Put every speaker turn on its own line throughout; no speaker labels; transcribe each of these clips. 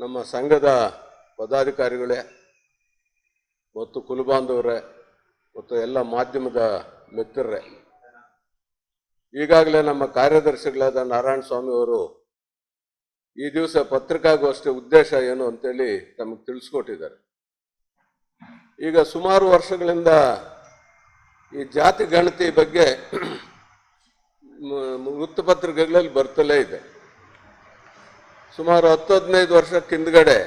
ನಮ್ಮ ಸಂಘದ ಪದಾಧಿಕಾರಿಗಳೇ, ಮತ್ತು ಕುಲಬಾಂಧವರೇ, ಮತ್ತು ಎಲ್ಲ ಮಾಧ್ಯಮದ ಮಿತ್ರರೇ, ಈಗಾಗಲೇ ನಮ್ಮ ಕಾರ್ಯದರ್ಶಿಗಳಾದ ನಾರಾಯಣ ಸ್ವಾಮಿ ಅವರು ಈ ದಿವಸ ಪತ್ರಿಕಾಗೋಷ್ಠಿ ಉದ್ದೇಶ ಏನು ಅಂತೇಳಿ ತಮಗೆ ತಿಳಿಸ್ಕೊಟ್ಟಿದ್ದಾರೆ. ಈಗ ಸುಮಾರು ವರ್ಷಗಳಿಂದ ಈ ಜಾತಿ ಗಣತಿ ಬಗ್ಗೆ ವೃತ್ತಪತ್ರಿಕೆಗಳಲ್ಲಿ ಬರ್ತಲೇ ಇದೆ. ಸುಮಾರು ಹತ್ತು ಹದಿನೈದು ವರ್ಷಕ್ಕೆ ಹಿಂದ್ಗಡೆ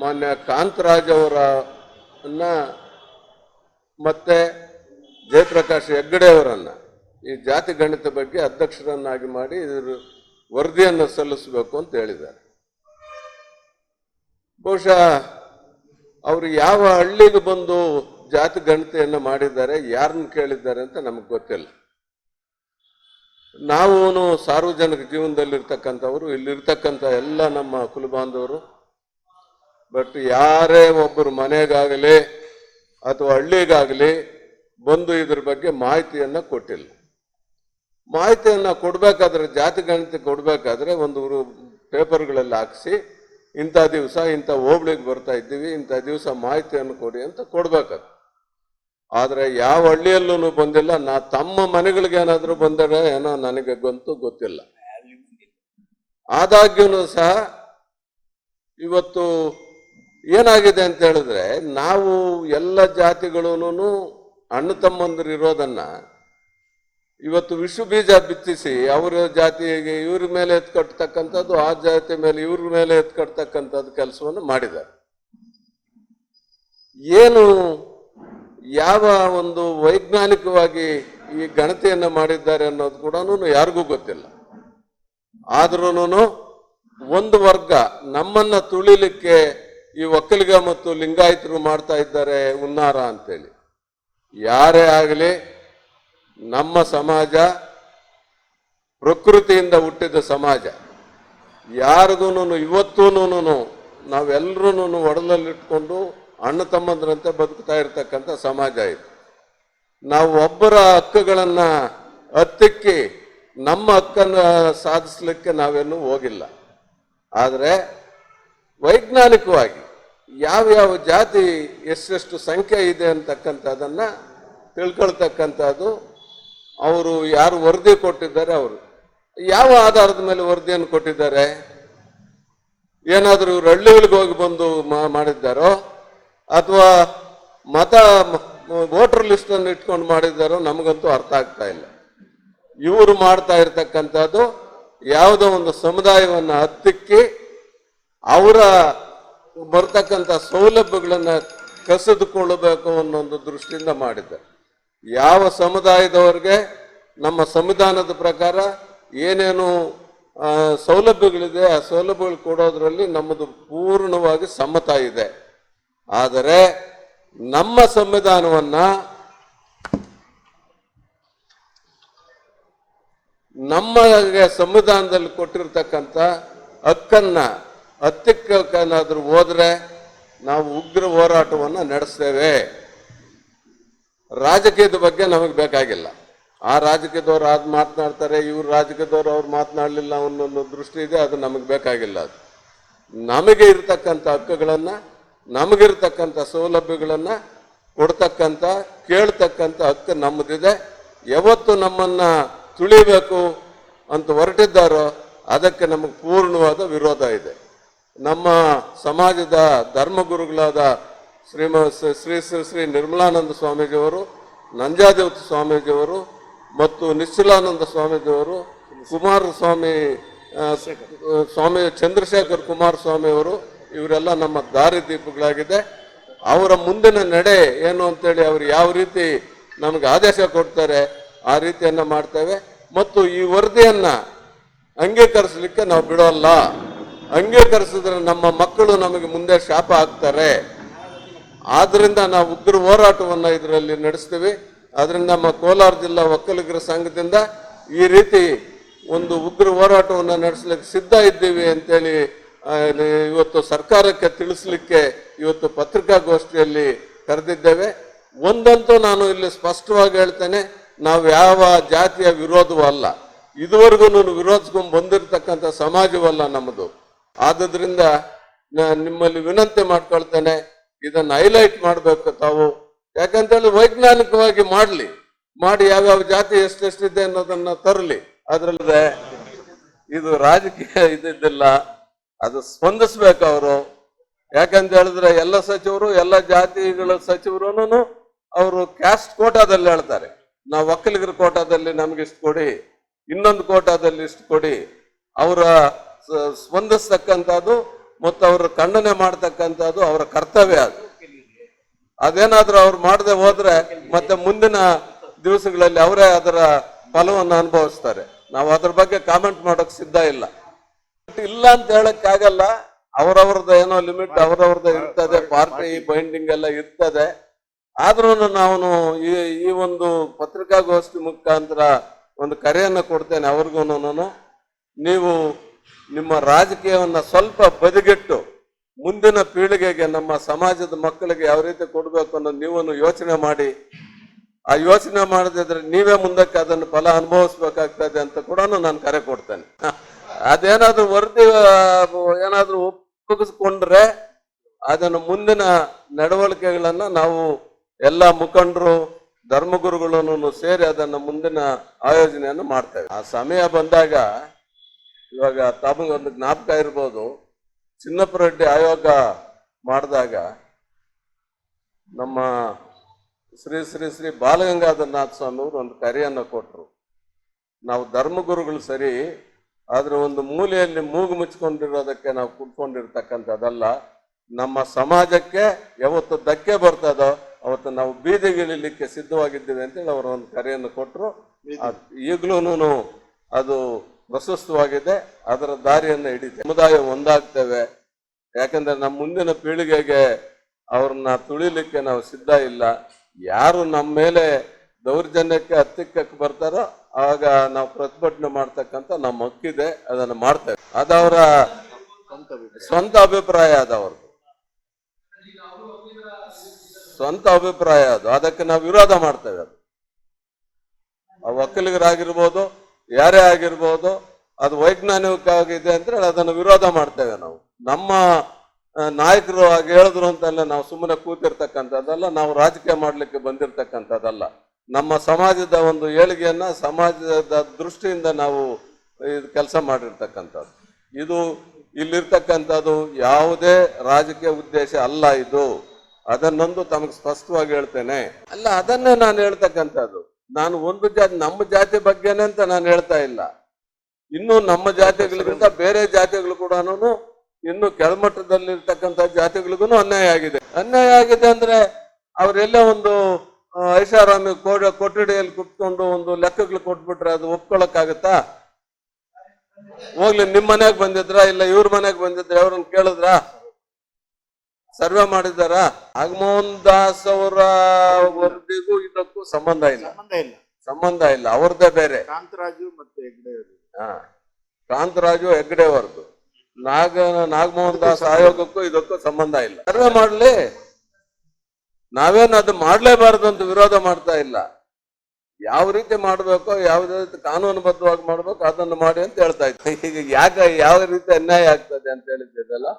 ಮಾನ್ಯ ಕಾಂತರಾಜ್ ಅವರನ್ನ ಮತ್ತೆ ಜಯಪ್ರಕಾಶ್ ಹೆಗ್ಗಡೆ ಅವರನ್ನ ಈ ಜಾತಿ ಗಣಿತ ಬಗ್ಗೆ ಅಧ್ಯಕ್ಷರನ್ನಾಗಿ ಮಾಡಿ ಇದ್ರ ವರದಿಯನ್ನು ಸಲ್ಲಿಸಬೇಕು ಅಂತ ಹೇಳಿದ್ದಾರೆ. ಬಹುಶಃ ಅವರು ಯಾವ ಹಳ್ಳಿಗೆ ಬಂದು ಜಾತಿ ಗಣಿತೆಯನ್ನು ಮಾಡಿದ್ದಾರೆ, ಯಾರನ್ನ ಕೇಳಿದ್ದಾರೆ ಅಂತ ನಮಗೆ ಗೊತ್ತಿಲ್ಲ. ನಾವು ಸಾರ್ವಜನಿಕ ಜೀವನದಲ್ಲಿರ್ತಕ್ಕಂಥವ್ರು, ಇಲ್ಲಿರ್ತಕ್ಕಂಥ ಎಲ್ಲ ನಮ್ಮ ಕುಲಬಾಂಧವರು ಬಟ್ ಯಾರೇ ಒಬ್ಬರು ಮನೆಗಾಗಲಿ ಅಥವಾ ಹಳ್ಳಿಗಾಗಲಿ ಬಂದು ಇದ್ರ ಬಗ್ಗೆ ಮಾಹಿತಿಯನ್ನ ಕೊಟ್ಟಿಲ್ಲ. ಮಾಹಿತಿಯನ್ನ ಕೊಡಬೇಕಾದ್ರೆ, ಜಾತಿ ಗಣಿತ ಕೊಡಬೇಕಾದ್ರೆ ಒಂದು ಪೇಪರ್ಗಳಲ್ಲಿ ಹಾಕಿಸಿ, ಇಂಥ ದಿವಸ ಇಂಥ ಹೋಬಳಿಗೆ ಬರ್ತಾ ಇದ್ದೀವಿ, ಇಂಥ ದಿವಸ ಮಾಹಿತಿಯನ್ನು ಕೊಡಿ ಅಂತ ಕೊಡ್ಬೇಕಾದ್ರೆ ಆದ್ರೆ ಯಾವ ಹಳ್ಳಿಯಲ್ಲೂ ಬಂದಿಲ್ಲ. ನಾ ತಮ್ಮ ಮನೆಗಳಿಗೆ ಏನಾದರೂ ಬಂದರೆ ಏನೋ ನನಗೆ ಗಂತೂ ಗೊತ್ತಿಲ್ಲ. ಆದಾಗ್ಯೂ ಸಹ ಇವತ್ತು ಏನಾಗಿದೆ ಅಂತ ಹೇಳಿದ್ರೆ, ನಾವು ಎಲ್ಲ ಜಾತಿಗಳೂ ಅಣ್ಣ ತಮ್ಮಂದಿರು ಇರೋದನ್ನ ಇವತ್ತು ವಿಷು ಬೀಜ ಬಿತ್ತಿಸಿ ಅವರ ಜಾತಿಗೆ ಇವ್ರ ಮೇಲೆ ಎತ್ಕಟ್ಟತಕ್ಕಂಥದ್ದು ಆ ಜಾತಿ ಮೇಲೆ ಇವ್ರ ಮೇಲೆ ಎತ್ಕಟ್ಟತಕ್ಕಂಥದ್ದು ಕೆಲಸವನ್ನು ಮಾಡಿದ್ದಾರೆ. ಏನು ಯಾವ ಒಂದು ವೈಜ್ಞಾನಿಕವಾಗಿ ಈ ಗಣತಿಯನ್ನು ಮಾಡಿದ್ದಾರೆ ಅನ್ನೋದು ಕೂಡ ಯಾರಿಗೂ ಗೊತ್ತಿಲ್ಲ. ಆದ್ರೂ ಒಂದು ವರ್ಗ ನಮ್ಮನ್ನ ತುಳಿಲಿಕ್ಕೆ ಈ ಒಕ್ಕಲಿಗ ಮತ್ತು ಲಿಂಗಾಯತರು ಮಾಡ್ತಾ ಇದ್ದಾರೆ ಉನ್ನಾರ ಅಂತೇಳಿ. ಯಾರೇ ಆಗಲಿ ನಮ್ಮ ಸಮಾಜ ಪ್ರಕೃತಿಯಿಂದ ಹುಟ್ಟಿದ ಸಮಾಜ. ಯಾರಿಗೂ ಇವತ್ತೂ ನಾವೆಲ್ಲರೂ ಒಡಲಲ್ಲಿಟ್ಕೊಂಡು ಅಣ್ಣ ತಮ್ಮಂದ್ರಂತೆ ಬದುಕ್ತಾ ಇರತಕ್ಕಂಥ ಸಮಾಜ ಇದು. ನಾವು ಒಬ್ಬರ ಹಕ್ಕುಗಳನ್ನು ಹತ್ತಿಕ್ಕಿ ನಮ್ಮ ಹಕ್ಕನ್ನು ಸಾಧಿಸ್ಲಿಕ್ಕೆ ನಾವೆಲ್ಲೂ ಹೋಗಿಲ್ಲ. ಆದರೆ ವೈಜ್ಞಾನಿಕವಾಗಿ ಯಾವ್ಯಾವ ಜಾತಿ ಎಷ್ಟೆಷ್ಟು ಸಂಖ್ಯೆ ಇದೆ ಅಂತಕ್ಕಂಥದ್ದನ್ನು ತಿಳ್ಕೊಳ್ತಕ್ಕಂಥದ್ದು ಅವರು ಯಾರು ವರದಿ ಕೊಟ್ಟಿದ್ದಾರೆ ಅವರು. ಯಾವ ಆಧಾರದ ಮೇಲೆ ವರದಿಯನ್ನು ಕೊಟ್ಟಿದ್ದಾರೆ? ಏನಾದರೂ ಇವರು ಹಳ್ಳಿಗಳಿಗೆ ಹೋಗಿ ಬಂದು ಮಾಡಿದ್ದಾರೋ? ಅಥವಾ ಮತ ವೋಟರ್ ಲಿಸ್ಟ್ ಅನ್ನು ಇಟ್ಕೊಂಡು ಮಾಡಿದಾರೋ ನಮಗಂತೂ ಅರ್ಥ ಆಗ್ತಾ ಇಲ್ಲ. ಇವರು ಮಾಡ್ತಾ ಇರ್ತಕ್ಕಂಥದ್ದು ಯಾವುದೋ ಒಂದು ಸಮುದಾಯವನ್ನು ಹತ್ತಿಕ್ಕಿ ಅವರ ಬರ್ತಕ್ಕಂಥ ಸೌಲಭ್ಯಗಳನ್ನು ಕಸಿದುಕೊಳ್ಳಬೇಕು ಅನ್ನೋ ಒಂದು ದೃಷ್ಟಿಯಿಂದ ಮಾಡಿದ್ದಾರೆ. ಯಾವ ಸಮುದಾಯದವರಿಗೆ ನಮ್ಮ ಸಂವಿಧಾನದ ಪ್ರಕಾರ ಏನೇನು ಸೌಲಭ್ಯಗಳಿದೆ, ಆ ಸೌಲಭ್ಯಗಳು ಕೊಡೋದ್ರಲ್ಲಿ ನಮ್ಮದು ಪೂರ್ಣವಾಗಿ ಸಮ್ಮತ ಇದೆ. ಆದರೆ ನಮ್ಮ ಸಂವಿಧಾನವನ್ನ ನಮ್ಮ ಸಂವಿಧಾನದಲ್ಲಿ ಕೊಟ್ಟಿರ್ತಕ್ಕಂಥ ಹಕ್ಕನ್ನ, ಹತ್ತಿಕ್ಕನಾದ್ರೂ ಹೋದ್ರೆ ನಾವು ಉಗ್ರ ಹೋರಾಟವನ್ನು ನಡೆಸ್ತೇವೆ. ರಾಜಕೀಯದ ಬಗ್ಗೆ ನಮಗೆ ಬೇಕಾಗಿಲ್ಲ. ಆ ರಾಜಕೀಯದವ್ರು ಅದು ಮಾತನಾಡ್ತಾರೆ, ಇವ್ರು ರಾಜಕೀಯದವ್ರು ಅವ್ರು ಮಾತನಾಡಲಿಲ್ಲ ಅನ್ನೋ ದೃಷ್ಟಿ ಇದೆ, ಅದು ನಮಗೆ ಬೇಕಾಗಿಲ್ಲ. ಅದು ನಮಗೆ ಇರತಕ್ಕಂಥ ಹಕ್ಕುಗಳನ್ನ ನಮಗಿರ್ತಕ್ಕಂಥ ಸೌಲಭ್ಯಗಳನ್ನು ಕೊಡ್ತಕ್ಕಂಥ, ಕೇಳ್ತಕ್ಕಂಥ ಹಕ್ಕು ನಮ್ಮದಿದೆ ಯಾವತ್ತು ನಮ್ಮನ್ನು ತುಳಿಬೇಕು ಅಂತ ಹೊರಟಿದ್ದಾರೋ ಅದಕ್ಕೆ ನಮಗೆ ಪೂರ್ಣವಾದ ವಿರೋಧ ಇದೆ. ನಮ್ಮ ಸಮಾಜದ ಧರ್ಮಗುರುಗಳಾದ ಶ್ರೀಮ, ಶ್ರೀ ಶ್ರೀ ಶ್ರೀ ನಿರ್ಮಲಾನಂದ ಸ್ವಾಮೀಜಿಯವರು, ನಂಜಾದೇವತ ಸ್ವಾಮೀಜಿಯವರು ಮತ್ತು ನಿಶ್ಚಲಾನಂದ ಸ್ವಾಮೀಜಿಯವರು, ಕುಮಾರಸ್ವಾಮಿ ಸ್ವಾಮಿ ಚಂದ್ರಶೇಖರ್ ಕುಮಾರಸ್ವಾಮಿ ಅವರು ಇವರೆಲ್ಲ ನಮ್ಮ ದಾರಿದೀಪಗಳಾಗಿದೆ. ಅವರ ಮುಂದಿನ ನಡೆ ಏನು ಅಂತೇಳಿ ಅವರು ಯಾವ ರೀತಿ ನಮಗೆ ಆದೇಶ ಕೊಡ್ತಾರೆ, ಆ ರೀತಿಯನ್ನು ಮಾಡ್ತೇವೆ. ಮತ್ತು ಈ ವರದಿಯನ್ನ ಅಂಗೀಕರಿಸಲಿಕ್ಕೆ ನಾವು ಬಿಡೋಲ್ಲ. ಅಂಗೀಕರಿಸಿದ್ರೆ ನಮ್ಮ ಮಕ್ಕಳು ನಮಗೆ ಮುಂದೆ ಶಾಪ ಆಗ್ತಾರೆ ಆದ್ರಿಂದ ನಾವು ಉಗ್ರ ಹೋರಾಟವನ್ನ ಇದರಲ್ಲಿ ನಡೆಸ್ತೀವಿ. ಅದರಿಂದ ನಮ್ಮ ಕೋಲಾರ ಜಿಲ್ಲಾ ಒಕ್ಕಲಿಗರ ಸಂಘದಿಂದ ಈ ರೀತಿ ಒಂದು ಉಗ್ರ ಹೋರಾಟವನ್ನು ನಡೆಸಲಿಕ್ಕೆ ಸಿದ್ಧ ಇದ್ದೀವಿ ಅಂತೇಳಿ ಇವತ್ತು ಸರ್ಕಾರಕ್ಕೆ ತಿಳಿಸ್ಲಿಕ್ಕೆ ಇವತ್ತು ಪತ್ರಿಕಾಗೋಷ್ಠಿಯಲ್ಲಿ ಕರೆದಿದ್ದೇವೆ. ಒಂದಂತೂ ನಾನು ಇಲ್ಲಿ ಸ್ಪಷ್ಟವಾಗಿ ಹೇಳ್ತೇನೆ, ನಾವು ಯಾವ ಜಾತಿಯ ವಿರೋಧವೂ ಅಲ್ಲ. ಇದುವರೆಗೂ ವಿರೋಧಿಸ್ಕೊಂಡು ಬಂದಿರತಕ್ಕಂಥ ಸಮಾಜವಲ್ಲ ನಮ್ಮದು. ಆದ್ದರಿಂದ ನಿಮ್ಮಲ್ಲಿ ವಿನಂತಿ ಮಾಡ್ಕೊಳ್ತೇನೆ, ಇದನ್ನು ಹೈಲೈಟ್ ಮಾಡಬೇಕು ತಾವು. ಯಾಕಂತೇಳಿ ವೈಜ್ಞಾನಿಕವಾಗಿ ಮಾಡಲಿ. ಮಾಡಿ ಯಾವ್ಯಾವ ಜಾತಿ ಎಷ್ಟೆಷ್ಟಿದೆ ಅನ್ನೋದನ್ನ ತರಲಿ. ಅದರಲ್ಲದೆ ಇದು ರಾಜಕೀಯ ಇದ್ದಿದ್ದಿಲ್ಲ ಅದು ಸ್ಪಂದಿಸ್ಬೇಕು ಅವರು. ಯಾಕಂತ ಹೇಳಿದ್ರೆ ಎಲ್ಲ ಸಚಿವರು, ಎಲ್ಲ ಜಾತಿಗಳ ಸಚಿವರು ಅವರು ಕ್ಯಾಸ್ಟ್ ಕೋಟಾದಲ್ಲಿ ಹೇಳ್ತಾರೆ. ನಾವು ಒಕ್ಕಲಿಗರ ಕೋಟಾದಲ್ಲಿ ನಮ್ಗೆ ಇಷ್ಟು ಕೊಡಿ, ಇನ್ನೊಂದು ಕೋಟಾದಲ್ಲಿ ಇಷ್ಟು ಕೊಡಿ. ಅವರ ಸ್ಪಂದಿಸ್ತಕ್ಕಂಥದ್ದು ಮತ್ತು ಅವರ ಖಂಡನೆ ಮಾಡ್ತಕ್ಕಂಥದ್ದು ಅವರ ಕರ್ತವ್ಯ ಅದು. ಅದೇನಾದ್ರೂ ಅವ್ರು ಮಾಡದೆ ಹೋದ್ರೆ ಮತ್ತೆ ಮುಂದಿನ ದಿವಸಗಳಲ್ಲಿ ಅವರೇ ಅದರ ಫಲವನ್ನು ಅನುಭವಿಸ್ತಾರೆ. ನಾವು ಅದ್ರ ಬಗ್ಗೆ ಕಾಮೆಂಟ್ ಮಾಡೋಕೆ ಸಿದ್ಧ ಇಲ್ಲ. ಇಲ್ಲ ಅಂತ ಹೇಳಕ್ ಆಗಲ್ಲ. ಅವರವ್ರದ್ದು ಏನೋ ಲಿಮಿಟ್ ಅವರವ್ರದ್ದು ಇರ್ತದೆ, ಪಾರ್ಟಿ ಬೈಂಡಿಂಗ್ ಎಲ್ಲ ಇರ್ತದೆ. ಆದ್ರೂ ನಾನು ಈ ಈ ಒಂದು ಪತ್ರಿಕಾಗೋಷ್ಠಿ ಮುಖಾಂತರ ಒಂದು ಕರೆಯನ್ನು ಕೊಡ್ತೇನೆ ಅವ್ರಿಗೂ ನೀವು ನಿಮ್ಮ ರಾಜಕೀಯವನ್ನ ಸ್ವಲ್ಪ ಬದಿಗಿಟ್ಟು ಮುಂದಿನ ಪೀಳಿಗೆಗೆ, ನಮ್ಮ ಸಮಾಜದ ಮಕ್ಕಳಿಗೆ ಯಾವ ರೀತಿ ಕೊಡ್ಬೇಕು ಅನ್ನೋ ನೀವು ಯೋಚನೆ ಮಾಡಿ. ಆ ಯೋಚನೆ ಮಾಡದಿದ್ರೆ ನೀವೇ ಮುಂದಕ್ಕೆ ಅದನ್ನು ಫಲ ಅನುಭವಿಸ್ಬೇಕಾಗ್ತದೆ ಅಂತ ಕೂಡ ನಾನು ಕರೆ ಕೊಡ್ತೇನೆ. ಅದೇನಾದ್ರೂ ವರದಿ ಏನಾದ್ರೂ ಒಪ್ಪಿಸ್ಕೊಂಡ್ರೆ ಅದನ್ನು ಮುಂದಿನ ನಡವಳಿಕೆಗಳನ್ನ ನಾವು ಎಲ್ಲ ಮುಖಂಡರು, ಧರ್ಮಗುರುಗಳನ್ನು ಸೇರಿ ಅದನ್ನ ಮುಂದಿನ ಆಯೋಜನೆಯನ್ನು ಮಾಡ್ತೇವೆ ಆ ಸಮಯ ಬಂದಾಗ ಇವಾಗ ತಮಗೊಂದು ಜ್ಞಾಪಕ ಇರ್ಬೋದು. ಚಿನ್ನಪ್ಪ ರೆಡ್ಡಿ ಆಯೋಗ ಮಾಡಿದಾಗ ನಮ್ಮ ಶ್ರೀ ಶ್ರೀ ಶ್ರೀ ಬಾಲಗಂಗಾಧರನಾಥ ಸ್ವಾಮಿ ಅವರು ಒಂದು ಕರೆಯನ್ನು ಕೊಟ್ಟರು ನಾವು ಧರ್ಮಗುರುಗಳು ಸರಿ ಆದ್ರೆ ಒಂದು ಮೂಲೆಯಲ್ಲಿ ಮೂಗು ಮುಚ್ಕೊಂಡಿರೋದಕ್ಕೆ ನಾವು ಕುತ್ಕೊಂಡಿರ್ತಕ್ಕಂಥದ್ದಲ್ಲ ನಮ್ಮ ಸಮಾಜಕ್ಕೆ ಯಾವತ್ತು ಧಕ್ಕೆ ಬರ್ತದೋ ಅವತ್ತು ನಾವು ಬೀದಿಗಿಳಿಲಿಕ್ಕೆ ಸಿದ್ಧವಾಗಿದ್ದೀವಿ ಅಂತೇಳಿ ಅವರು ಒಂದು ಕರೆಯನ್ನು ಕೊಟ್ಟರು ಈಗಲೂ ಅದು ಪ್ರಶಸ್ತವಾಗಿದೆ ಅದರ ದಾರಿಯನ್ನು ಹಿಡಿತೆ ಸಮುದಾಯ ಒಂದಾಗ್ತೇವೆ ಯಾಕಂದ್ರೆ ನಮ್ಮ ಮುಂದಿನ ಪೀಳಿಗೆಗೆ ಅವ್ರನ್ನ ತುಳಿಲಿಕ್ಕೆ ನಾವು ಸಿದ್ಧ ಇಲ್ಲ. ಯಾರು ನಮ್ಮ ಮೇಲೆ ದೌರ್ಜನ್ಯಕ್ಕೆ ಹತ್ತಿಕ್ಕಕ್ಕೆ ಬರ್ತಾರೋ ಆಗ ನಾವು ಪ್ರತಿಭಟನೆ ಮಾಡ್ತಕ್ಕಂಥ ನಮ್ಮ ಹಕ್ಕಿದೆ, ಅದನ್ನು ಮಾಡ್ತೇವೆ. ಅದವರ ಸ್ವಂತ ಅಭಿಪ್ರಾಯ ಅದವ್ರದ್ದು ಸ್ವಂತ ಅಭಿಪ್ರಾಯ ಅದು. ಅದಕ್ಕೆ ನಾವು ವಿರೋಧ ಮಾಡ್ತೇವೆ ಅದು. ಆ ಒಕ್ಕಲಿಗರಾಗಿರ್ಬೋದು ಯಾರೇ ಆಗಿರ್ಬೋದು, ಅದು ವೈಜ್ಞಾನಿಕವಾಗಿದೆ ಅಂತ ಹೇಳಿ ಅದನ್ನು ವಿರೋಧ ಮಾಡ್ತೇವೆ ನಾವು. ನಮ್ಮ ನಾಯಕರು ಹಾಗೆ ಹೇಳಿದ್ರು ಅಂತಲ್ಲ ನಾವು ಸುಮ್ಮನೆ ಕೂತಿರ್ತಕ್ಕಂಥದ್ದಲ್ಲ, ನಾವು ರಾಜಕೀಯ ಮಾಡಲಿಕ್ಕೆ ಬಂದಿರತಕ್ಕಂಥದ್ದಲ್ಲ. ನಮ್ಮ ಸಮಾಜದ ಒಂದು ಏಳಿಗೆಯನ್ನ ಸಮಾಜದ ದೃಷ್ಟಿಯಿಂದ ನಾವು ಇದು ಕೆಲಸ ಮಾಡಿರ್ತಕ್ಕಂಥದ್ದು. ಇದು ಇಲ್ಲಿರ್ತಕ್ಕಂಥದ್ದು ಯಾವುದೇ ರಾಜಕೀಯ ಉದ್ದೇಶ ಅಲ್ಲ ಇದು. ಅದನ್ನೊಂದು ತಮಗೆ ಸ್ಪಷ್ಟವಾಗಿ ಹೇಳ್ತೇನೆ. ಅಲ್ಲ, ಅದನ್ನೇ ನಾನು ಹೇಳ್ತಕ್ಕಂಥದ್ದು. ನಾನು ಒಂದು ಜಾತಿ, ನಮ್ಮ ಜಾತಿ ಬಗ್ಗೆನೇ ಅಂತ ನಾನು ಹೇಳ್ತಾ ಇಲ್ಲ. ಇನ್ನು ನಮ್ಮ ಜಾತಿಗಳಿಗಿಂತ ಬೇರೆ ಜಾತಿಗಳು ಕೂಡ ಇನ್ನು ಕೆಳಮಟ್ಟದಲ್ಲಿರ್ತಕ್ಕಂಥ ಜಾತಿಗಳಿಗೂ ಅನ್ಯಾಯ ಆಗಿದೆ. ಅನ್ಯಾಯ ಆಗಿದೆ ಅಂದ್ರೆ ಅವರೆಲ್ಲ ಒಂದು ಐಷಾರಾಮಿ ಕೋಡ ಕೊಠಡಿಯಲ್ಲಿ ಕುತ್ಕೊಂಡು ಒಂದು ಲೆಕ್ಕಗಳು ಕೊಟ್ಬಿಟ್ರೆ ಅದು ಒಪ್ಕೊಳಕ್ಕಾಗತ್ತಾ? ಹೋಗ್ಲಿ ನಿಮ್ ಮನೆಗ್ ಬಂದಿದ್ರ ಇಲ್ಲ ಇವ್ರ ಮನೆಗೆ ಬಂದಿದ್ರ? ಅವ್ರನ್ನ ಕೇಳಿದ್ರ? ಸರ್ವೆ ಮಾಡಿದಾರ ನಾಗಮೋಹನ್ ದಾಸ್ ಅವರ ವರದಿಗೂ ಇದಕ್ಕೂ ಸಂಬಂಧ ಇಲ್ಲ.
ಸಂಬಂಧ ಇಲ್ಲ.
ಅವ್ರದ್ದೇ ಬೇರೆ.
ಕಾಂತರಾಜು ಮತ್ತೆ ಹೆಗ್ಡೆ
ಹಾ ಕಾಂತರಾಜು ಹೆಗ್ಡೆ ನಾಗ ನಾಗಮೋಹನ್ ದಾಸ್ ಆಯೋಗಕ್ಕೂ ಇದಕ್ಕೂ ಸಂಬಂಧ ಇಲ್ಲ. ಸರ್ವೆ ಮಾಡ್ಲಿ. ನಾವೇನು ಅದು ಮಾಡಲೇಬಾರದು ಅಂತ ವಿರೋಧ ಮಾಡ್ತಾ ಇಲ್ಲ. ಯಾವ ರೀತಿ ಮಾಡಬೇಕೋ, ಯಾವುದೇ ರೀತಿ ಕಾನೂನುಬದ್ಧವಾಗಿ ಮಾಡ್ಬೇಕು ಅದನ್ನು ಮಾಡಿ ಅಂತ ಹೇಳ್ತಾ ಇದ್ದೆ. ಈಗ ಯಾಕೆ ಯಾವ ರೀತಿ ಅನ್ಯಾಯ ಆಗ್ತದೆ ಅಂತ ಹೇಳಿದ್ದಲ್ಲ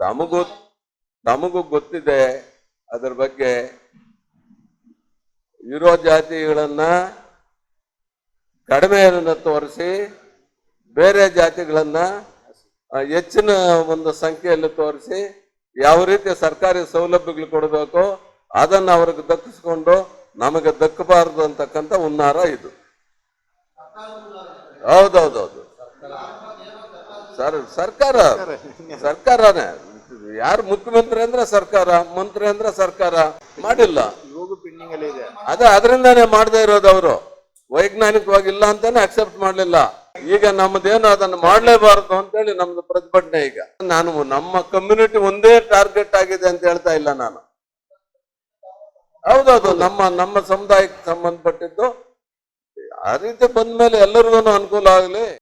ತಮಗೂ ತಮಗೂ ಗೊತ್ತಿದೆ. ಅದರ ಬಗ್ಗೆ ಇರೋ ಜಾತಿಗಳನ್ನ ಕಡಿಮೆಯನ್ನು ತೋರಿಸಿ, ಬೇರೆ ಜಾತಿಗಳನ್ನ ಹೆಚ್ಚಿನ ಒಂದು ಸಂಖ್ಯೆಯಲ್ಲಿ ತೋರಿಸಿ ಯಾವ ರೀತಿ ಸರ್ಕಾರಿ ಸೌಲಭ್ಯಗಳು ಕೊಡಬೇಕು ಅದನ್ನ ಅವ್ರಿಗೆ ದಕ್ಕಿಸ್ಕೊಂಡು ನಮಗೆ ದಕ್ಕಬಾರದು ಅಂತಕ್ಕಂಥ ಹುನ್ನಾರ ಇದು. ಹೌದೌದೌದು. ಸರ್, ಸರ್ಕಾರ, ಸರ್ಕಾರನೇ. ಯಾರು ಮುಖ್ಯಮಂತ್ರಿ ಅಂದ್ರೆ ಸರ್ಕಾರ, ಮಂತ್ರಿ ಅಂದ್ರೆ ಸರ್ಕಾರ ಮಾಡಿಲ್ಲ. ಅದೇ, ಅದರಿಂದಾನೇ ಮಾಡದೇ ಇರೋದು ಅವರು. ವೈಜ್ಞಾನಿಕವಾಗಿ ಇಲ್ಲ ಅಂತಾನೆ ಅಕ್ಸೆಪ್ಟ್ ಮಾಡ್ಲಿಲ್ಲ. ಈಗ ನಮ್ದೇನು ಅದನ್ನು ಮಾಡ್ಲೇಬಾರದು ಅಂತೇಳಿ ನಮ್ದು ಪ್ರತಿಭಟನೆ ಈಗ. ನಾನು ನಮ್ಮ ಕಮ್ಯುನಿಟಿ ಒಂದೇ ಟಾರ್ಗೆಟ್ ಆಗಿದೆ ಅಂತ ಹೇಳ್ತಾ ಇಲ್ಲ ನಾನು. ಹೌದೌದು, ನಮ್ಮ ನಮ್ಮ ಸಮುದಾಯಕ್ಕೆ ಸಂಬಂಧಪಟ್ಟಿದ್ದು. ಆ ರೀತಿ ಬಂದ್ಮೇಲೆ ಎಲ್ಲರಿಗೂ ಅನುಕೂಲ ಆಗಲಿ.